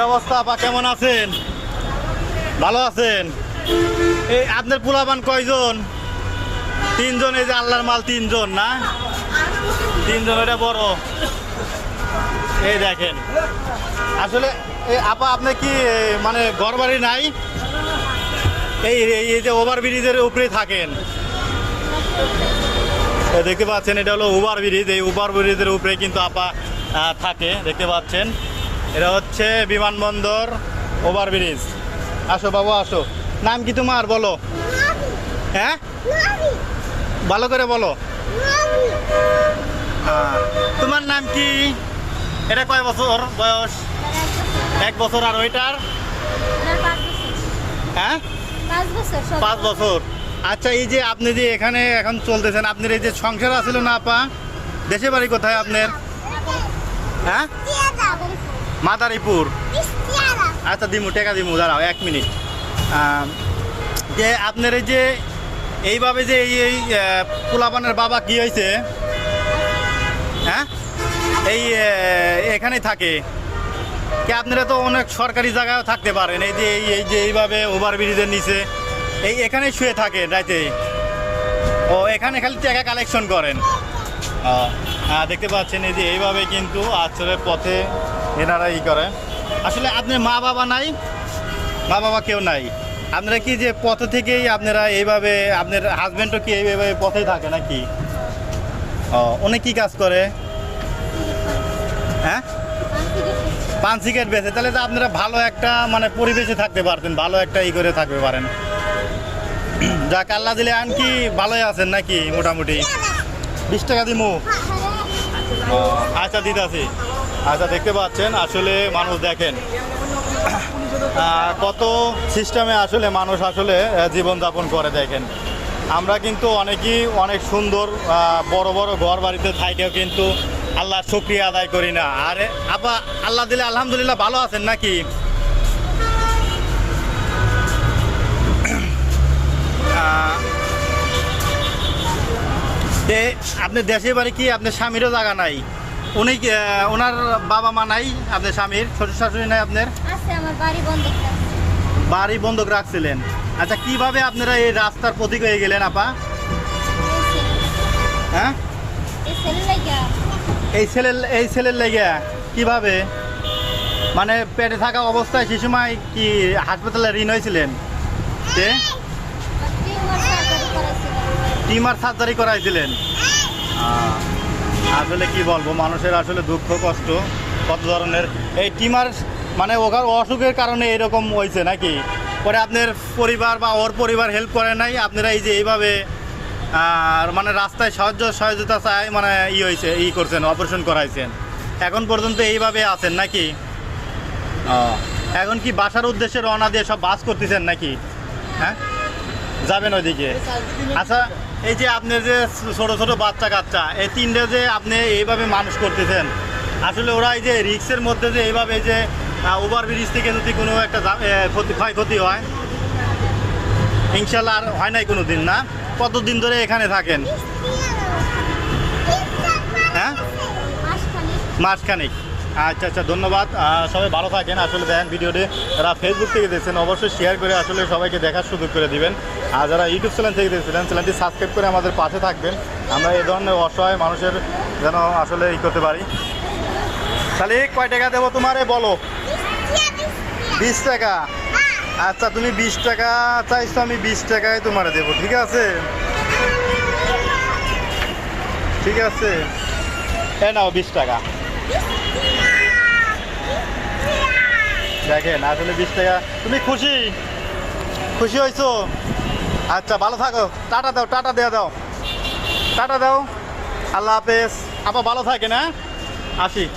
অবস্থা, আপা কেমন আছেন? ভালো আছেন? এই আপনার পোলাপান কয়জন? তিনজন, এই যে আল্লাহর মাল তিনজন, না? তিনজন, এটা বড়। এই দেখেন। আসলে, এই আপা, আপনি কি মানে ঘর বাড়ি নাই? এই, এই- এই যে ওভার ব্রিজের উপরে থাকেন। দেখতে পাচ্ছেন, এটা হলো ওভার ব্রিজ এই ওভার ব্রিজের উপরে কিন্তু আপা থাকে, দেখতে পাচ্ছেন। এটা হচ্ছে বিমানবন্দর ওভারব্রিজ। আসো বাবু, আসো। নাম কি তোমার? বলো। হ্যাঁ? ভালো করে বলো। তোমার নাম কি? এটা কয় বছর বয়স? এক বছর আর ওইটার? হ্যাঁ? পাঁচ বছর। আচ্ছা এই যে আপনি যে এখানে এখন চলতেছেন, আপনার এই যে সংসার আছিল না, আপা? দেশে বাড়ি কোথায় আপনার? হ্যাঁ? মাদারীপুর। আচ্ছা দিমু টেকা দিমু দাঁড়াও এক মিনিট। যে আপনার এই যে এইভাবে যে এই এই পোলাপানের বাবা কি হয়েছে হ্যাঁ? এই আহ, এখানেই থাকে। কি আপনারা তো অনেক সরকারি জায়গায় থাকতে পারেন এই যে এই এই যে এইভাবে ওভার ব্রিজের নিচে। এই এখানে শুয়ে থাকেন রাইতে। ও এখানে খালি টাকা কালেকশন করেন। হ্যাঁ দেখতে পাচ্ছেন এই যে এইভাবে কিন্তু আসলে পথে এনারা ই করে। আসলে আপনার মা বাবা নাই মা বাবা কেউ নাই। আপনারা কি যে পথ থেকেই আপনারা এইভাবে, আপনার হাজবেন্ডও কি এইভাবে পথেই থাকে নাকি? ও, উনি কি কাজ করে? হ্যাঁ? পান সিগারেট বেছে তাহলে তো আপনারা ভালো একটা মানে পরিবেশে থাকতে পারতেন, ভালো একটা ই করে থাকতে পারেন। যাক, আল্লাহ দিলে আন কি ভালোই আছেন নাকি মোটামুটি? বিশ টাকা দিমু? আচ্ছা দিদাসি আচ্ছা দেখতে পাচ্ছেন, আসলে মানুষ দেখেন। কত সিস্টেমে আসলে মানুষ আসলে জীবনযাপন করে দেখেন। আমরা কিন্তু অনেকেই অনেক সুন্দর বড় বড় ঘর বাড়িতে থাকেও কিন্তু আল্লাহ শুক্রিয়া আদায় করি না। আর, আপা, আল্লাহ দিলে আলহামদুলিল্লাহ ভালো আছেন নাকি? আপনার দেশের বাড়ি কি? আপনার স্বামীরও জায়গা নাই? উনি ওনার বাবা মা নাই আপনার স্বামীর শ্বশুর শাশুড়ি নাই আপনার? বাড়ি বন্ধক রাখছিলেন। আচ্ছা কীভাবে আপনারা এই রাস্তার প্রতীক হয়ে গেলেন আপা? হ্যাঁ? এই ছেলের এই ছেলের লেগে। কীভাবে? মানে পেটে থাকা অবস্থায় সে সময় কি হাসপাতালে ঋণ হয়েছিলেন? যে টিউমার সার্জারি টিমার সার্জারি করাইছিলেন। আসলে কি বলব মানুষের আসলে দুঃখ কষ্ট কত ধরনের। এই টিমার মানে ওখার অসুখের কারণে এরকম হয়েছে নাকি? পরে আপনার পরিবার বা ওর পরিবার হেল্প করে নাই আপনারা এই যে এইভাবে আর মানে রাস্তায় সাহায্য সহযোগিতা চাই মানে ই হয়েছে ই করছেন অপারেশন করাইছেন। এখন পর্যন্ত এইভাবে আছেন নাকি? এখন কি বাসার উদ্দেশ্যে রওনা দিয়ে সব বাস করতেছেন নাকি? হ্যাঁ? যাবেন ওইদিকে। আচ্ছা এই যে আপনি যে ছোট ছোট বাচ্চা কাচ্চা, এই তিনটে যে আপনি এইভাবে মানুষ করতেছেন, আসলে ওরা এই যে রিক্সের মধ্যে যে এইভাবে যে ওভার ব্রিজ থেকে যদি কোনো একটা ক্ষতি, ক্ষয়ক্ষতি হয় ইনশাল্লাহ আর হয় নাই কোনো দিন না? কতদিন ধরে এখানে থাকেন? হ্যাঁ? মাসখানি মাসখানিক। আচ্ছা আচ্ছা ধন্যবাদ। সবাই ভালো থাকেন। আসলে দেখেন ভিডিওটি, যারা ফেসবুক থেকে দেখছেন, অবশ্যই শেয়ার করে আসলে সবাইকে দেখার সুযোগ করে দিবেন। আর যারা ইউটিউব চ্যানেল থেকে দেখছিলেন চ্যানেলটি সাবস্ক্রাইব করে আমাদের পাশে থাকবেন। আমরা এই ধরনের অসহায় মানুষের যেন আসলে ই করতে পারি। তাহলে কয় টাকা দেবো তোমারে? বলো। বিশ টাকা। আচ্ছা তুমি বিশ টাকা চাইছো, আমি বিশ টাকায় তোমারে দেবো, ঠিক আছে? ঠিক আছে। এ নাও বিশ টাকা। দেখেন, আসলে বিশ টাকা। তুমি খুশি? খুশি হয়েছো? আচ্ছা ভালো থাকো। টাটা দাও, টাটা দেওয়া দাও। টাটা দাও। আল্লাহ হাফেজ। আপা ভালো থাকে না আসি।